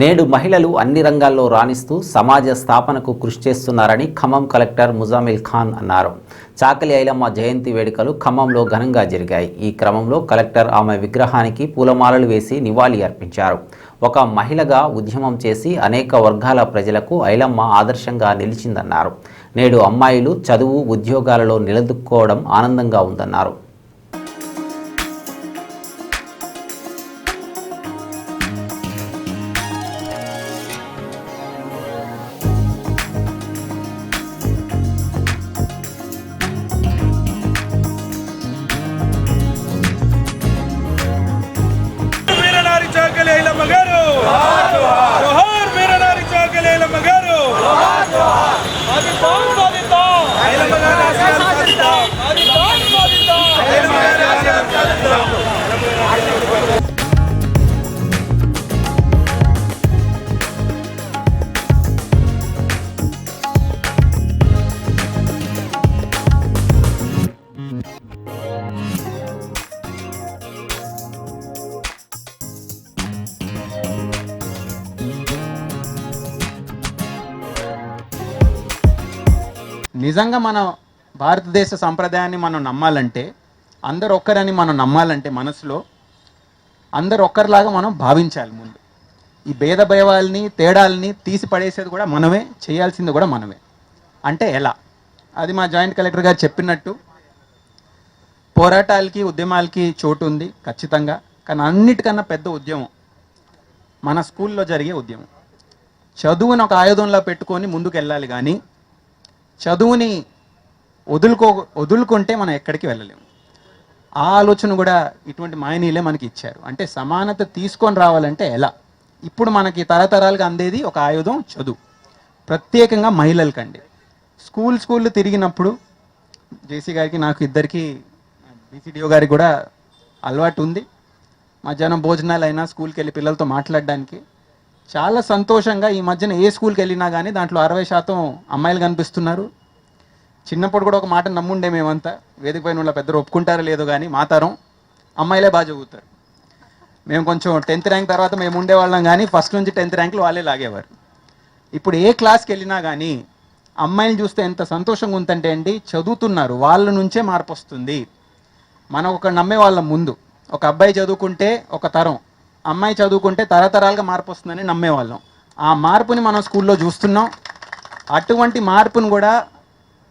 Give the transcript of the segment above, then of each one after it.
నేడు మహిళలు అన్ని రంగాల్లో రాణిస్తూ సమాజ స్థాపనకు కృషి చేస్తున్నారని ఖమ్మం కలెక్టర్ ముజామిల్ ఖాన్ అన్నారు. చాకలి ఐలమ్మ జయంతి వేడుకలు ఖమ్మంలో ఘనంగా జరిగాయి. ఈ క్రమంలో కలెక్టర్ ఆమె విగ్రహానికి పూలమాలలు వేసి నివాళి అర్పించారు. ఒక మహిళగా ఉద్యమం చేసి అనేక వర్గాల ప్రజలకు ఐలమ్మ ఆదర్శంగా నిలిచిందన్నారు. నేడు అమ్మాయిలు చదువు ఉద్యోగాలలో నిలదొక్కోవడం ఆనందంగా ఉందన్నారు. నిజంగా మన భారతదేశ సంప్రదాయాన్ని మనం నమ్మాలంటే అందరు ఒక్కరని మనం నమ్మాలంటే మనసులో అందరు ఒక్కరిలాగా మనం భావించాలి ముందు. ఈ భేద భయవాల్ని తేడాల్ని తీసి పడేసేది కూడా మనమే చేయాల్సింది కూడా మనమే. అంటే ఎలా? అది మా జాయింట్ కలెక్టర్ గారు చెప్పినట్టు పోరాటాలకి ఉద్యమాలకి చోటు ఉంది ఖచ్చితంగా కానీ అన్నిటికన్నా పెద్ద ఉద్యమం మన స్కూల్లో జరిగే ఉద్యమం. చదువును ఒక ఆయుధంలో పెట్టుకొని ముందుకు వెళ్ళాలి కానీ చదువుని వదులుకో వదులుకుంటే మనం ఎక్కడికి వెళ్ళలేము. ఆ ఆలోచన కూడా ఇటువంటి మాయనీయులే మనకి ఇచ్చారు. అంటే సమానత తీసుకొని రావాలంటే ఎలా? ఇప్పుడు మనకి తరతరాలుగా అందేది ఒక ఆయుధం చదువు. ప్రత్యేకంగా మహిళలకండి. స్కూల్ స్కూల్ తిరిగినప్పుడు జేసీ గారికి నాకు ఇద్దరికి బీసీడీఓ గారికి కూడా అలవాటు ఉంది. మధ్యాహ్నం భోజనాలు అయినా స్కూల్కి వెళ్ళి పిల్లలతో మాట్లాడడానికి చాలా సంతోషంగా ఈ మధ్యన ఏ స్కూల్కి వెళ్ళినా కానీ దాంట్లో అరవై శాతం అమ్మాయిలు కనిపిస్తున్నారు. చిన్నప్పుడు కూడా ఒక మాట నమ్ముండే మేమంతా. వేదిక పైన ఉన్న పెద్దలు ఒప్పుకుంటారో లేదో కానీ మాతారం అమ్మాయిలే బాగా చదువుతారు. మేము కొంచెం టెన్త్ ర్యాంక్ తర్వాత మేము ఉండేవాళ్ళం కానీ ఫస్ట్ నుంచి టెన్త్ ర్యాంకులు వాళ్ళే లాగేవారు. ఇప్పుడు ఏ క్లాస్కి వెళ్ళినా కానీ అమ్మాయిలు చూస్తే ఎంత సంతోషంగా ఉందంటే అండి చదువుతున్నారు. వాళ్ళ నుంచే మార్పు వస్తుంది. మనం ఒక నమ్మే వాళ్ళం ముందు. ఒక అబ్బాయి చదువుకుంటే ఒక తరం. అమ్మాయి చదువుకుంటే తరతరాలుగా మార్పు వస్తుందని నమ్మేవాళ్ళం. ఆ మార్పుని మనం స్కూల్లో చూస్తున్నాం. అటువంటి మార్పును కూడా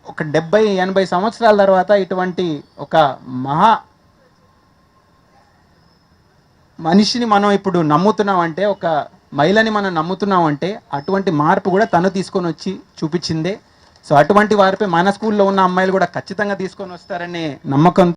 ఒక డెబ్బై ఎనభై సంవత్సరాల తర్వాత ఇటువంటి ఒక మహా మనిషిని మనం ఇప్పుడు నమ్ముతున్నామంటే ఒక మహిళని మనం నమ్ముతున్నామంటే అటువంటి మార్పు కూడా తను తీసుకొని వచ్చి చూపించిందే. సో అటువంటి వారిపై మన స్కూల్లో ఉన్న అమ్మాయిలు కూడా ఖచ్చితంగా తీసుకొని వస్తారనే నమ్మకం